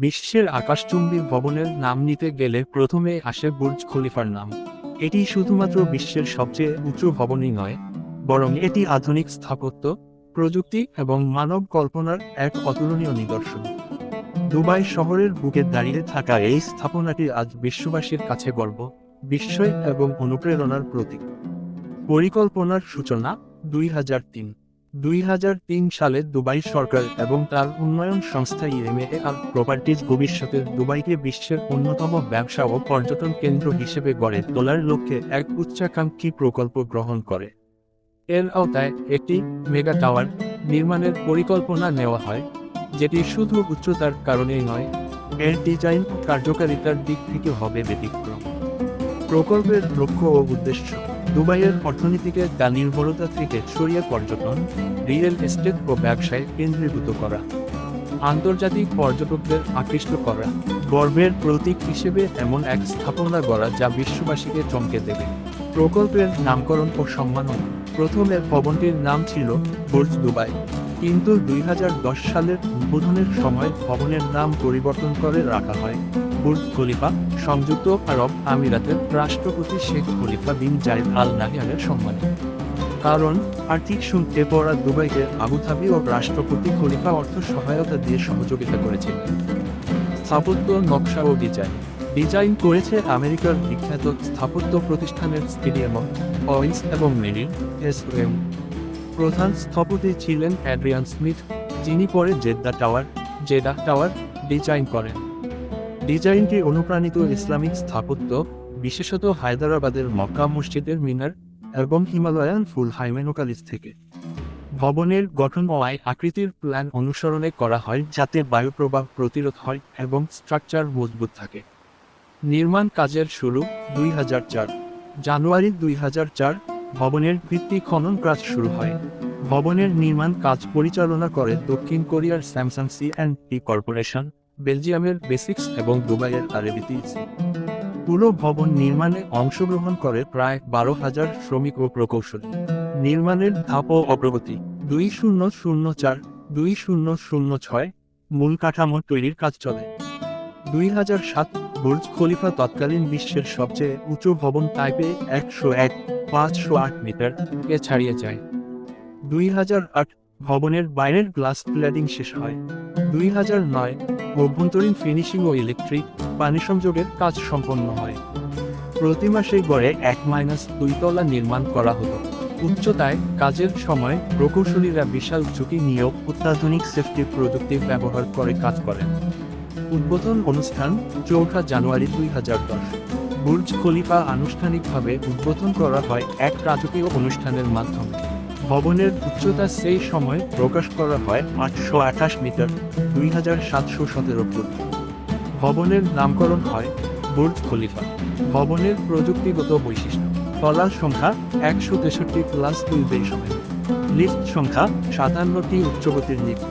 বিশ্বের আকাশচুম্বী ভবনের নাম নিতে গেলে প্রথমে আসে বুর্জ খলিফার নাম। এটি শুধুমাত্র বিশ্বের সবচেয়ে উঁচু ভবনই নয়, বরং এটি আধুনিক স্থাপত্য, প্রযুক্তি এবং মানব কল্পনার এক অতুলনীয় নিদর্শন। দুবাই শহরের বুকে দাঁড়িয়ে থাকা এই স্থাপনাটি আজ বিশ্ববাসীর কাছে গর্ব, বিস্ময় এবং অনুপ্রেরণার প্রতীক। পরিকল্পনার সূচনা দুই হাজার তিন। দুই হাজার তিন সালে দুবাই সরকার এবং তার উন্নয়ন সংস্থা ইএমএ আর প্রপার্টিজ ভবিষ্যতের দুবাইকে বিশ্বের অন্যতম ব্যবসা ও পর্যটন কেন্দ্র হিসেবে গড়ে তোলার লক্ষ্যে এক উচ্চাকাঙ্ক্ষী প্রকল্প গ্রহণ করে। এর আওতায় একটি মেগা টাওয়ার নির্মাণের পরিকল্পনা নেওয়া হয়, যেটি শুধু উচ্চতার কারণেই নয়, এর ডিজাইন কার্যকারিতার দিক থেকে হবে ব্যতিক্রম। প্রকল্পের লক্ষ্য ও উদ্দেশ্য দুবাইয়ের অর্থনীতিকে তা নির্ভরতা থেকে সরিয়ে পর্যটন, রিয়েল এস্টেট ও ব্যবসায় কেন্দ্রীভূত করা, আন্তর্জাতিক পর্যটকদের আকৃষ্ট করা, গর্বের প্রতীক হিসেবে এমন এক স্থাপনা গড়া যা বিশ্ববাসীকে চমকে দেবে। প্রকল্পের নামকরণ ও সম্মাননা প্রথমে ভবনটির নাম ছিল বুর্জ দুবাই, কিন্তু দুই হাজার দশ সালের উদ্বোধনের সময় ভবনের নাম পরিবর্তন করে রাখা হয়। বুর্জ খলিফা, সংযুক্ত আরব আমিরাতের রাষ্ট্রপতি শেখ খলিফা বিন জায়েদ আল নাহিয়ানের সম্মানে। কারণ, আর্থিক শুনতে পড়া দুবাইকে আবুধাবি ও রাষ্ট্রপতি খলিফা অর্থ সহায়তা দিয়ে সহযোগিতা করেছে স্থাপত্য, নকশা ও ডিজাইন। ডিজাইন করেছে আমেরিকার বিখ্যাত স্থাপত্য প্রতিষ্ঠানের স্টেডিয়াম পয়েন্টস এবং মেরিন, এসওএম। প্রধান স্থপতি ছিলেন অ্যাড্রিয়ান স্মিথ, যিনি পরে Jeddah tower Jeddah tower design করেন। ডিজাইনটি অনুপ্রাণিত ইসলামিক স্থাপত্য, বিশেষত হায়দ্রাবাদের মক্কা মসজিদের মিনার এবং হিমালয়ান ফুল হাইমেনোকালিস থেকে। ভবনের গঠন ও আয় আকৃতির প্ল্যান অনুসরণে করা হয় যাতে বায়ু প্রবাহ প্রতিরোধ হয় এবং স্ট্রাকচার মজবুত থাকে। নির্মাণ কাজের শুরু দুই হাজার চার। জানুয়ারি দুই হাজার চার ভবনের ভিত্তি খনন কাজ শুরু হয়। ভবনের নির্মাণ কাজ পরিচালনা করে দক্ষিণ কোরিয়ার Samsung C and T corporation. বেলজিয়ামের বেসিক্স এবং দুবাইয়ের আরবিটিসি পুরো ভবন নির্মাণে অংশগ্রহণ করে প্রায় বারো হাজার শ্রমিক ও প্রকৌশলী। নির্মাণের ধাপ ও অগ্রগতি। দুই শূন্য শূন্য চার দুই শূন্য শূন্য ছয় মূল কাঠামো তৈরির কাজ চলে। দুই হাজার সাত বুর্জ খলিফা তৎকালীন বিশ্বের সবচেয়ে উঁচু ভবন টাইপে একশো এক পাঁচশো আট মিটার। কে ছাড়িয়ে যায়। দুই হাজার আট ভবনের বাইরের গ্লাস ক্ল্যাডিং শেষ হয়। দুই হাজার নয় অভ্যন্তরীণ ফিনিশিং ও ইলেকট্রিক পানি সংযোগের কাজ সম্পন্ন হয়। প্রতি মাসে গড়ে এক মাইনাস দুই তলা নির্মাণ করা হতো। উচ্চতায় কাজের সময় প্রকৌশলীরা বিশাল ঝুঁকি নিয়েও অত্যাধুনিক সেফটি প্রযুক্তি ব্যবহার করে কাজ করেন। উদ্বোধন অনুষ্ঠান চৌঠা জানুয়ারি দুই হাজার দশ। বুর্জ খলিফা আনুষ্ঠানিকভাবে উদ্বোধন করা হয় এক রাজকীয় অনুষ্ঠানের মাধ্যমে। ভবনের উচ্চতা সেই সময় প্রকাশ করা হয় আটশো আঠাশ মিটার, দুই হাজার সাতশো সতেরো ফুট। ভবনের নামকরণ হয় বুর্জ খলিফা। ভবনের প্রযুক্তিগত বৈশিষ্ট্য, তলার সংখ্যা একশো তেষট্টি প্লাস দুই বেসমের লিফট সংখ্যা সাতান্নটি উচ্চগতির লিফট।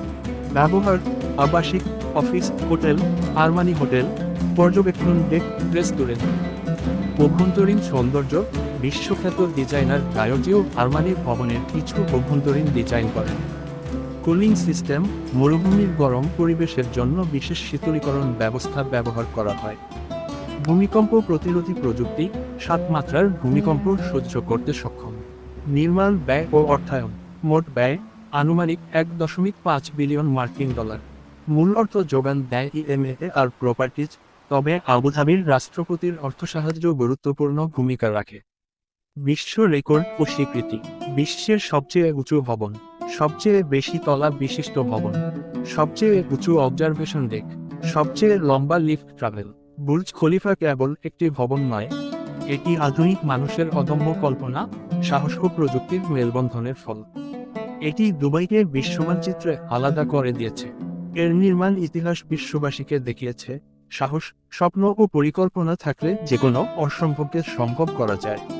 ব্যবহার আবাসিক, অফিস, হোটেল, আরমানি হোটেল, পর্যবেক্ষণ ডেক, রেস্টুরেন্ট। অভ্যন্তরীণ সৌন্দর্য বিশ্বখ্যাত ডিজাইনার গায়জিও আরমানি ভবনের কিছু অভ্যন্তরীণ ডিজাইন করেন। কুলিং সিস্টেম, মরুভূমির গরম পরিবেশের জন্য বিশেষ শীতলীকরণ ব্যবস্থা ব্যবহার করা হয়। ভূমিকম্প প্রতিরোধী প্রযুক্তি, সাত মাত্রার ভূমিকম্প সহ্য করতে সক্ষম। নির্মাণ ব্যয় ও অর্থায়ন, মোট ব্যয় আনুমানিক এক দশমিক পাঁচ বিলিয়ন মার্কিন ডলার। মূল অর্থ যোগান দেয় ইএমএ আর প্রপার্টিজ, তবে আবুধাবির রাষ্ট্রপতির অর্থ অর্থসাহায্য গুরুত্বপূর্ণ ভূমিকা রাখে। বিশ্ব রেকর্ড ও স্বীকৃতি, বিশ্বের সবচেয়ে উঁচু ভবন, সবচেয়ে বেশি তলা বিশিষ্ট ভবন, সবচেয়ে উঁচু অবজারভেশন ডেক সবচেয়ে লম্বা লিফট ট্রাভেল বুর্জ খলিফা কেবল একটি ভবন নয়, এটি আধুনিক মানুষের অদম্য কল্পনা, সাহস ও প্রযুক্তির মেলবন্ধনের ফল। এটি দুবাইকে বিশ্বমানচিত্রে আলাদা করে দিয়েছে। এর নির্মাণ ইতিহাস বিশ্ববাসীকে দেখিয়েছে। সাহস, স্বপ্ন ও পরিকল্পনা থাকলে যে কোনো অসম্ভবকে সম্ভব করা যায়।